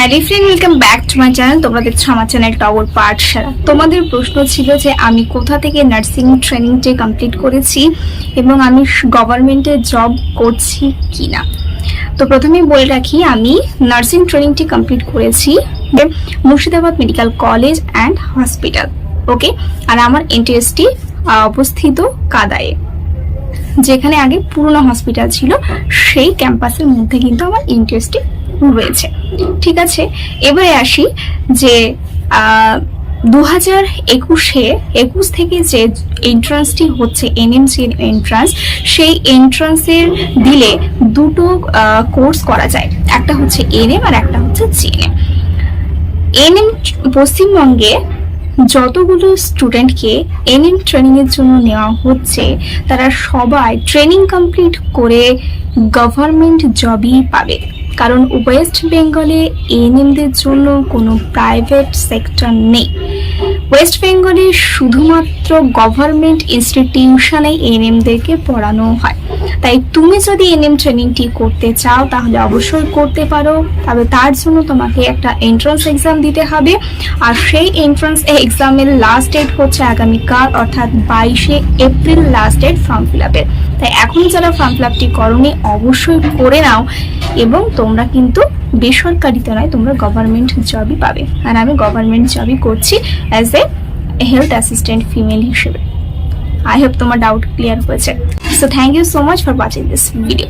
Hello friend welcome back to my channel তোমরা দেখছ আমার চ্যানেল টওয়ার পাঠশালা তোমাদের প্রশ্ন ছিল যে আমি কোথা থেকে নার্সিং ট্রেনিংটি কমপ্লিট করেছি এবং আমি গভর্নমেন্টে জব করছি কি না তো প্রথমেই বলে রাখি, আমি নার্সিং ট্রেনিংটি কমপ্লিট করেছি Murshidabad medical college and hospital okay আর আমার এনটিএসটি অবস্থিত কাদায়ে, যেখানে আগে পুরনো হসপিটাল ছিল, সেই ক্যাম্পাসের মধ্যে কিন্তু আমার ইন্টারেস্টটি রয়েছে। ঠিক আছে? এবারে আসি যে দু হাজার একুশে, একুশ থেকে যে এন্ট্রান্সটি হচ্ছে এনএমসি এন্ট্রান্স সেই এন্ট্রান্সের দিলে দুটো কোর্স করা যায়। একটা হচ্ছে এনএম আর একটা হচ্ছে জিএনএম এনএম পশ্চিমবঙ্গে যতগুলো স্টুডেন্টকে এনএম ট্রেনিং এর জন্য নেওয়া হচ্ছে, তারা সবাই ট্রেনিং কমপ্লিট করে গভর্নমেন্ট জবই পাবে। কারণ ওয়েস্ট বেঙ্গলে এনএমদের জন্য কোনো প্রাইভেট সেক্টর নেই। ওয়েস্ট বেঙ্গলে শুধুমাত্র গভর্নমেন্ট ইনস্টিটিউশনে এনএমদেরকে পড়ানো হয়। তাই তুমি যদি এনএম ট্রেনিংটি করতে চাও, তাহলে অবশ্যই করতে পারো। তবে তার জন্য তোমাকে একটা এন্ট্রান্স এক্সাম দিতে হবে। আর সেই এন্ট্রান্স এক্সামের লাস্ট ডেট হচ্ছে আগামীকাল, অর্থাৎ বাইশে April last date form fill আপের তাই এখন যারা ফর্ম ফিল আপটি করনি, অবশ্যই করে নাও এবং তোমরা কিন্তু বেসরকারিতে নয়, তোমরা গভর্নমেন্ট জবই পাবে। আর আমি গভর্নমেন্ট জবই করছি as a health assistant female হিসেবে। আই হোপ তোমার ডাউট ক্লিয়ার হয়েছে। So thank you so much for watching this video